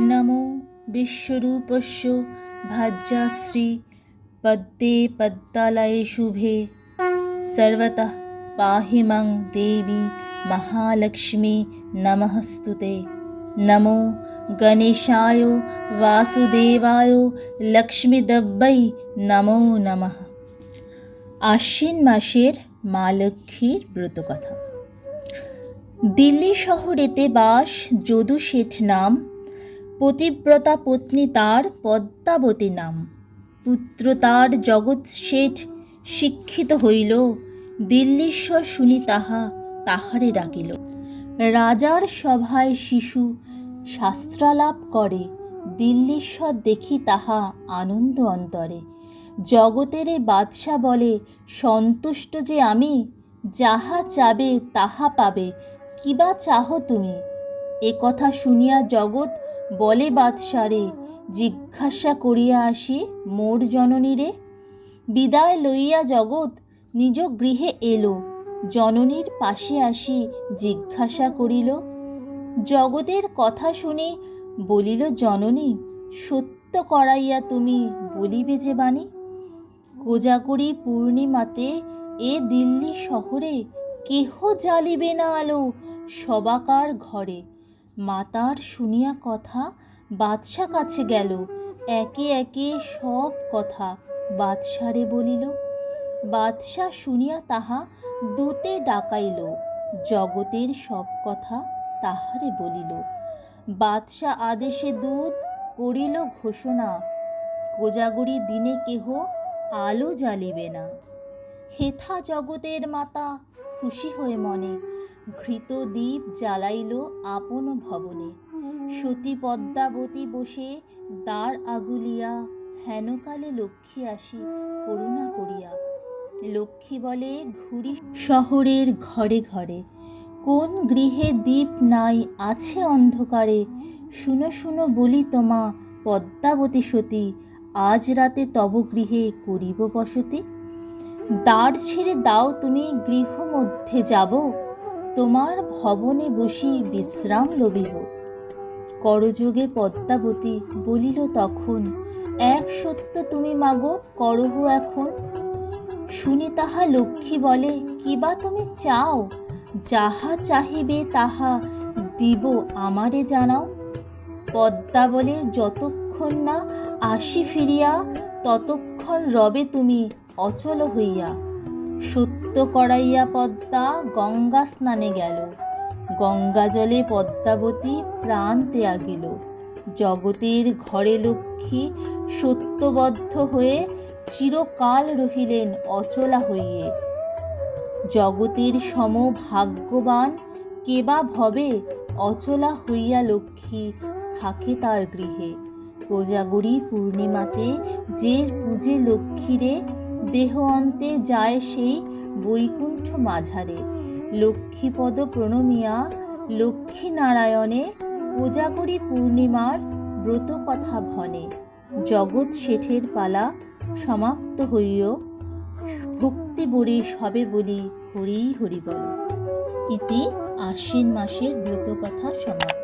নমো বিশ্বরূপস্য ভাজ্যাশ্রী পদ্মে পদ্মালয়ে শুভে সর্বতঃ পাহি মাং দেবী মহালক্ষ্মী নমস্তুতে নমো গণেশায় বাসুদেবায় লক্ষ্মীদব্বৈ নমো নমঃ আশ্বিন মাসের মা লক্ষ্মীর ব্রতকথা দিল্লি শহরেতে বাস যদু শেঠ নাম পতিব্রতা পত্নী তার পদ্মাবতী নাম। পুত্র তার জগৎ শেঠ শিক্ষিত হইল, দিল্লীশ্বর শুনি তাহা, তাহারে ডাকিল রাজার সভায় শিশু শাস্ত্রালাপ করে, দিল্লীশ্বর দেখি তাহা আনন্দ অন্তরে। জগতের বাদশা বলে, সন্তুষ্ট যে আমি, যাহা চাবে তাহা পাবে কিবা চাহ তুমি? এ কথা শুনিয়া জগৎ বলে বাদশারে, জিজ্ঞাসা করিয়া আসি, মোর জননীরে বিদায় লইয়া জগৎ নিজ গৃহে এলো, জননীর পাশে আসি জিজ্ঞাসা করিল। জগতের কথা শুনে বলিল, জননী, সত্য করাইয়া তুমি বলিবে যে বাণী? কোজাগরি পূর্ণিমাতে এ দিল্লি শহরে কেহ জ্বালিবে না আলো সবাকার ঘরে। মাতার শুনিয়া কথা বাদশা কাছে গেল। একে একে সব কথা বাদশারে বলিল। বাদশা শুনিয়া তাহা দূতে ডাকাইল। জগতের সব কথা তাহারে বলিল। বাদশা আদেশে দূত করিল ঘোষণা, কোজাগরি দিনে কেহ আলো জ্বালিবে না। হেথা জগতের মাতা খুশি হয়ে মনে ঘৃত দ্বীপ জ্বালাইল আপন ভবনে। সতী পদ্মাবতী বসে দ্বার আগুলিয়া হেনকালে লক্ষ্মী আসি করুণা করিয়া। লক্ষ্মী বলে, ঘুরি শহরের ঘরে ঘরে, কোন গৃহে দ্বীপ নাই আছে অন্ধকারে? শুনো শুনো, বলি তোমা পদ্মাবতী সতী, আজ রাতে তব গৃহে করিব বসতি? দ্বার ছেড়ে দাও তুমি, গৃহ মধ্যে যাব। তোমার ভবনে বসি বিশ্রাম লবিব। করযোগে পদ্মাবতী বলিল তখন, এক সত্য তুমি মাগো, করহ এখন। শুনি তাহা লক্ষ্মী বলে কিবা তুমি চাও? যাহা চাহিবে তাহা দিব আমারে জানাও। পদ্মা বলে, যতক্ষণ না আসি ফিরিয়া, ততক্ষণ রবে তুমি অচল হইয়া। সত্য করাইয়া পদ্মা গঙ্গা স্নানে গেল। গঙ্গা জলে পদ্মাবতী প্রাণ ত্যাগিল। জগতের ঘরে লক্ষ্মী সত্যবদ্ধ হয়ে চিরকাল রহিলেন অচলা হইয়ে। জগতের সম ভাগ্যবান কেবা ভবে অচলা হইয়া লক্ষ্মী থাকে তার গৃহে। কোজাগরি পূর্ণিমাতে যে পূজে লক্ষ্মীরে দেহ অন্তে যায় সেই বৈকুণ্ঠ মাঝারে। লক্ষ্মীপদ প্রণমিয়া লক্ষ্মী নারায়ণে কোজাগরি পূর্ণিমার ব্রত কথা ভনে। জগৎ শেঠের পালা সমাপ্ত হইও, ভক্তি বরিশ হবে বলি হরি হরি বল। ইতি আশ্বিন মাসের ব্রত কথা সমাপ্ত।